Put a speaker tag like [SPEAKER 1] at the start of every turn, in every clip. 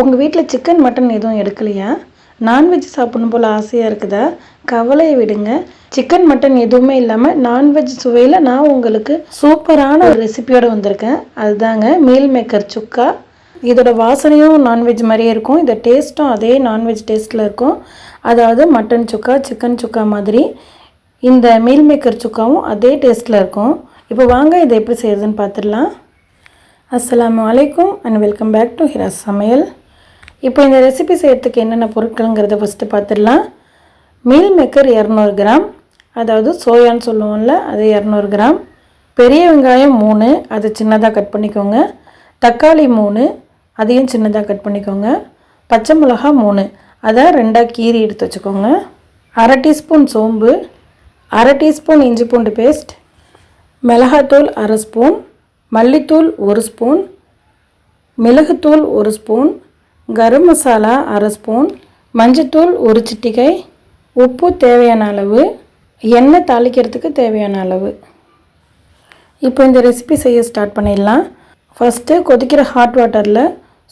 [SPEAKER 1] உங்கள் வீட்டில் chicken mutton எதுவும் எடுக்கலையா? நான்வெஜ் சாப்பிடணும் போல் ஆசையாக இருக்குதா? கவலையை விடுங்க. சிக்கன் மட்டன் எதுவுமே இல்லாமல் நான்வெஜ் சுவையில் நான் உங்களுக்கு சூப்பரான ஒரு ரெசிபியோடு வந்திருக்கேன். அதுதாங்க மீல் மேக்கர் சுக்கா. இதோட வாசனையும் நான்வெஜ் மாதிரியே இருக்கும். இதோட டேஸ்ட்டும் அதே நான்வெஜ் டேஸ்ட்டில் இருக்கும். அதாவது மட்டன் சுக்கா சிக்கன் சுக்கா மாதிரி இந்த மீல் மேக்கர் சுக்காவும் அதே டேஸ்ட்டில் இருக்கும். இப்போ வாங்க இதை எப்படி செய்யறதுன்னு பார்த்துடலாம். அஸ்லாம் வலைக்கும் and welcome back to Hira's சமையல் இப்போ இந்த ரெசிபி செய்கிறதுக்கு என்னென்ன பொருட்கள்ங்கிறத ஃபஸ்ட்டு பார்த்துடலாம். மீல் மேக்கர் இரநூறு கிராம். அதாவது சோயான்னு சொல்லுவோம்ல அது இரநூறு கிராம். பெரிய வெங்காயம் மூணு அதை சின்னதாக கட் பண்ணிக்கோங்க. தக்காளி மூணு அதையும் சின்னதாக கட் பண்ணிக்கோங்க. பச்சை மிளகா மூணு அதை ரெண்டாக கீறி எடுத்து வச்சுக்கோங்க. அரை டீஸ்பூன் சோம்பு அரை டீஸ்பூன் இஞ்சி பூண்டு பேஸ்ட் மிளகாத்தூள் அரை ஸ்பூன் மல்லித்தூள் ஒரு ஸ்பூன் மிளகுத்தூள் ஒரு ஸ்பூன் கரம் மசாலா அரை ஸ்பூன் மஞ்சத்தூள் ஒரு சிட்டிகை உப்பு தேவையான அளவு எண்ணெய் தாளிக்கிறதுக்கு தேவையான அளவு. இப்போ இந்த ரெசிபி செய்ய ஸ்டார்ட் பண்ணிடலாம். ஃபஸ்ட்டு கொதிக்கிற ஹாட் வாட்டரில்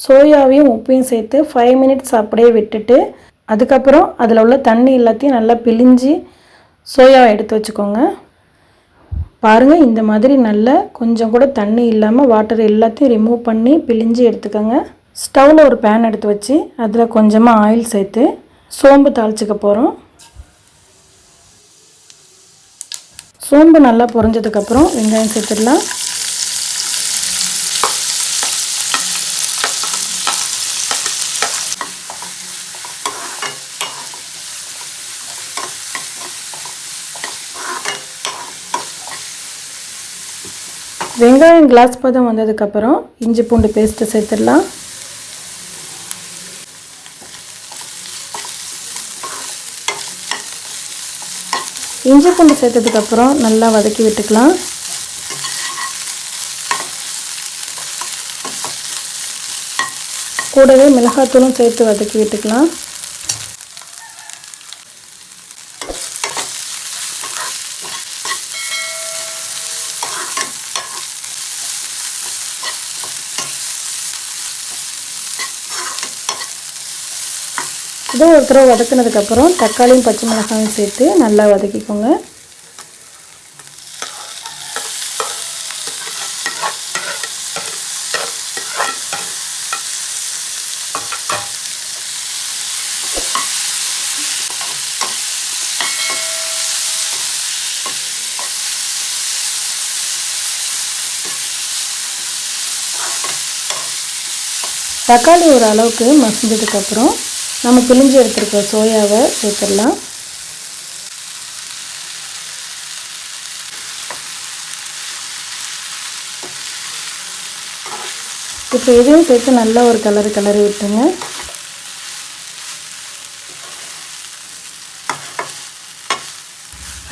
[SPEAKER 1] சோயாவையும் உப்பையும் சேர்த்து ஃபைவ் மினிட்ஸ் அப்படியே விட்டுட்டு அதுக்கப்புறம் அதில் உள்ள தண்ணி எல்லாத்தையும் நல்லா பிழிஞ்சு சோயாவை எடுத்து வச்சுக்கோங்க. பாருங்கள் இந்த மாதிரி நல்லா கொஞ்சம் கூட தண்ணி இல்லாமல் வாட்டர் எல்லாத்தையும் ரிமூவ் பண்ணி பிழிஞ்சு எடுத்துக்கோங்க. ஸ்டவ்வில் ஒரு பேன் எடுத்து வச்சு அதில் கொஞ்சமாக ஆயில் சேர்த்து சோம்பு தாளிச்சிக்க போகிறோம் சோம்பு நல்லா பொரிஞ்சதுக்கப்புறம் வெங்காயம் சேர்த்துடலாம். வெங்காயம் கிளாஸ் பதம் வந்ததுக்கப்புறம் இஞ்சி பூண்டு பேஸ்ட்டு சேர்த்துடலாம். இஞ்சி பூண்டு சேர்த்ததுக்கப்புறம் நல்லா வதக்கி விட்டுக்கலாம். கூடவே மிளகாத்தூளும் சேர்த்து வதக்கி விட்டுக்கலாம். இதை ஒரு தடவை வதக்குனதுக்கப்புறம் தக்காளியும் பச்சை மிளகாயும் சேர்த்து நல்லா வதக்கிக்கோங்க. தக்காளி ஒரு அளவுக்கு மசிஞ்சதுக்கப்புறம் நம்ம பிழிஞ்சு எடுத்துருக்க சோயாவை சேர்த்துடலாம். இப்போ இதையும் சேர்த்து நல்லா ஒரு கலர் கலரி விட்டுருங்க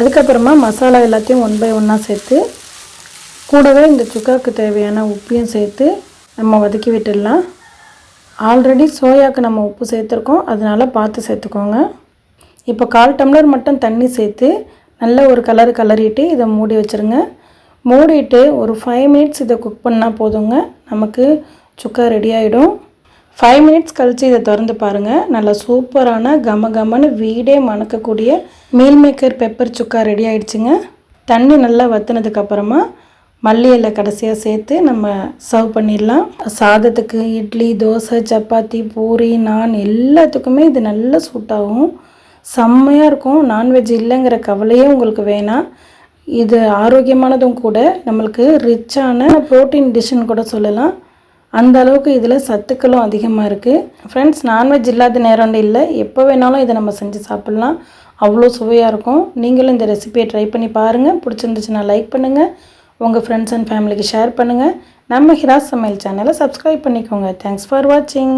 [SPEAKER 1] அதுக்கப்புறமா மசாலா எல்லாத்தையும் ஒன் பை ஒன்னாக சேர்த்து கூடவே இந்த சுக்காவுக்கு தேவையான உப்பையும் சேர்த்து நம்ம வதக்கி விட்டுடலாம். ஆல்ரெடி சோயாவுக்கு நம்ம உப்பு சேர்த்துருக்கோம். அதனால் பார்த்து சேர்த்துக்கோங்க. இப்போ கால் டம்ளர் மட்டும் தண்ணி சேர்த்து நல்ல ஒரு கலர் கலரிட்டு இதை மூடி வச்சுருங்க. மூடிட்டு ஒரு ஃபைவ் மினிட்ஸ் இதை குக் பண்ணால் போதுங்க. நமக்கு சுக்கா ரெடி ஆகிடும் ஃபைவ் மினிட்ஸ் கழித்து இதை திறந்து பாருங்கள் நல்லா சூப்பரான கம கமன்னு வீடே மணக்கக்கூடிய மீல் மேக்கர் பெப்பர் சுக்கா ரெடி ஆகிடுச்சுங்க தண்ணி நல்லா வத்துனதுக்கப்புறமா மல்லி இலை கடைசியாக சேர்த்து நம்ம சர்வ் பண்ணிடலாம். சாதத்துக்கு இட்லி தோசை சப்பாத்தி பூரி நான் எல்லாத்துக்குமே இது நல்ல சூட் ஆகும். செம்மையாக இருக்கும். நான்வெஜ் இல்லைங்கிற கவலையே உங்களுக்கு வேணாம். இது ஆரோக்கியமானதும் கூட நம்மளுக்கு ரிச்சான ப்ரோட்டீன் டிஷ்ஷுன்னு கூட சொல்லலாம். அந்த அளவுக்கு இதில் சத்துக்களும் அதிகமாக இருக்குது ஃப்ரெண்ட்ஸ் நான்வெஜ் இல்லாத நேரம் இல்லை. எப்போ வேணாலும் இதை நம்ம செஞ்சு சாப்பிட்லாம். அவ்வளோ சுவையாக இருக்கும். நீங்களும் இந்த ரெசிபியை ட்ரை பண்ணி பாருங்கள் பிடிச்சிருந்துச்சுன்னா லைக் பண்ணுங்கள் உங்கள் ஃப்ரெண்ட்ஸ் அண்ட் ஃபேமிலிக்கு ஷேர் பண்ணுங்கள் நம்ம ஹிராஸ் சமையல் சேனலை சப்ஸ்கிரைப் பண்ணிக்கோங்க. தேங்க்ஸ் ஃபார் வாட்சிங்